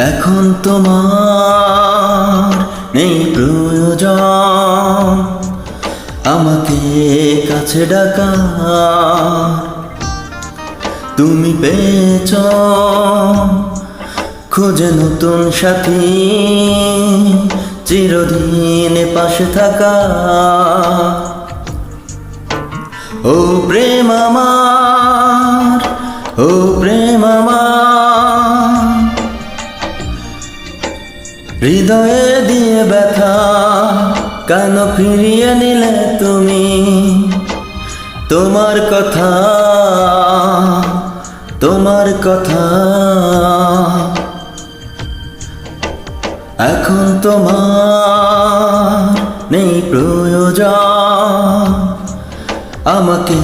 এখন তোমার নেই প্রয়োজন। আমাকে কাছে ডাকা। তুমি পেয়েছ। খুঁজে নতুন সাথী। চিরদিন পাশে থাকা। ও প্রেম আমার। হৃদয়ে দিয়ে ব্যথা, কেন ফিরিয়ে নিলে তুমি তোমার কথা তোমার কথা। এখন তোমার নেই প্রয়োজন, আমাকে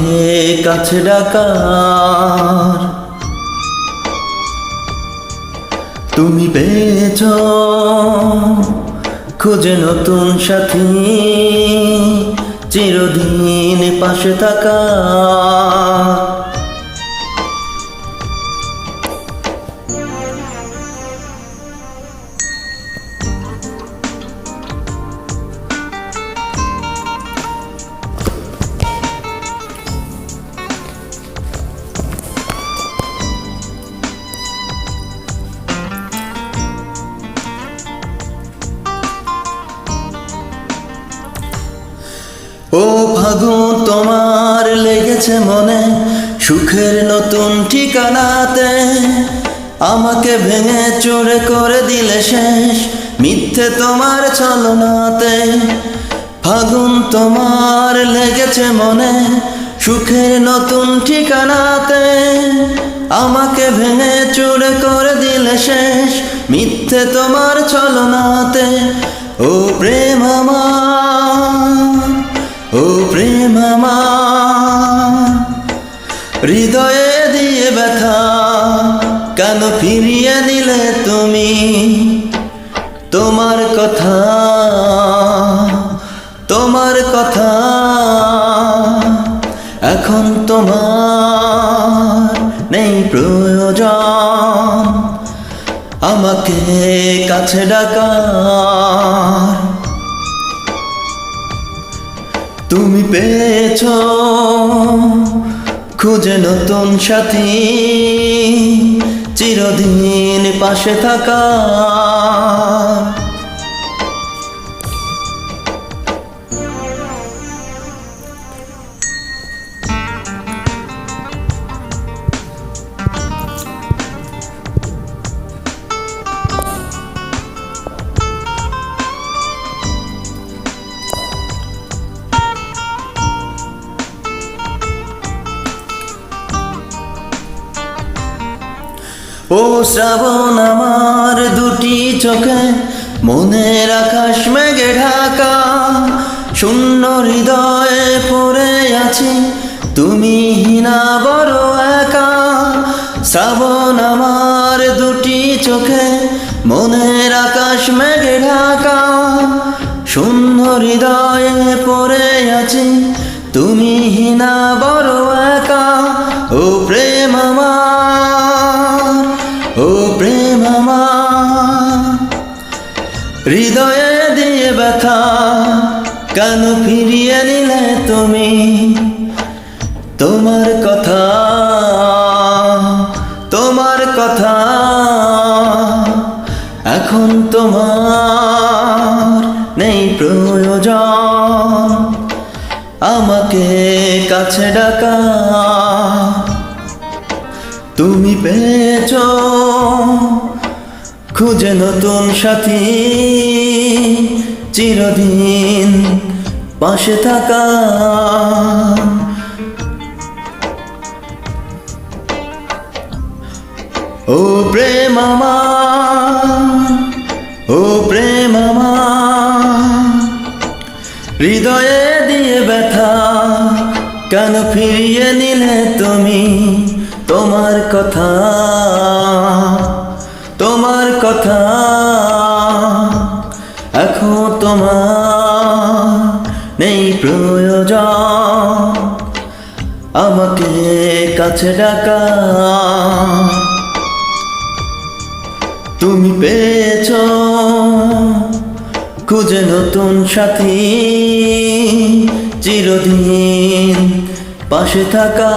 কাছে ডাকার তুমি পেয়েছ খুঁজে নতুন সাথী চিরদিন পাশে থাকা। ও ফাগুন তোমার লেগেছে মনে, সুখের নতুন ঠিকানাতে। আমাকে ভেঙে চড়ে করে দিলে শেষ মিথ্যে তোমার ছলনাতে। ফাগুন তোমার লেগেছে মনে, সুখের নতুন ঠিকানাতে। আমাকে ভেঙে চুরে করে দিলে শেষ মিথ্যে তোমার ছলনাতে। ও প্রেম হৃদয়ে দিয়ে ব্যথা, কেন ফিরিয়ে দিলে তুমি তোমার কথা? তোমার কথা এখন তোমার নেই প্রয়োজন। আমাকে কাছে ডাকার পেয়েছ খুঁজে নতুন সাথী চিরদিন পাশে থাকা। ও শ্রাবণ আমার দুটি চোখে মনের আকাশ মেঘে ঢাকা। শূন্য হৃদয়ে পড়ে আছি, তুমি হিনা বড় একা। শ্রাবণ আমার দুটি চোখে মনের আকাশ মেঘে ঢাকা। শূন্য হৃদয়ে পড়ে আছি, তুমি হিনা বড় একা। ও প্রেম আমার হৃদয়ে দিয়ে ব্যথা, কেন ফিরিয়ে নিলে তুমি তোমার কথা তোমার কথা এখন তোমার নেই প্রয়োজন। আমাকে কাছে ডাকা, তুমি পেয়েছ খুঁজে নতুন সাথী, চিরদিন পাশে থাকা। ও প্রেম ও প্রেম হৃদয়ে দিয়ে ব্যথা, কেন ফিরিয়ে নিলে তুমি তোমার কথা? তোমার কথা, এখন তোমার নেই প্রয়োজন। আমাকে কাছে ডাকা। তুমি পেয়েছ খুঁজে নতুন সাথী, চিরদিন পাশে থাকা।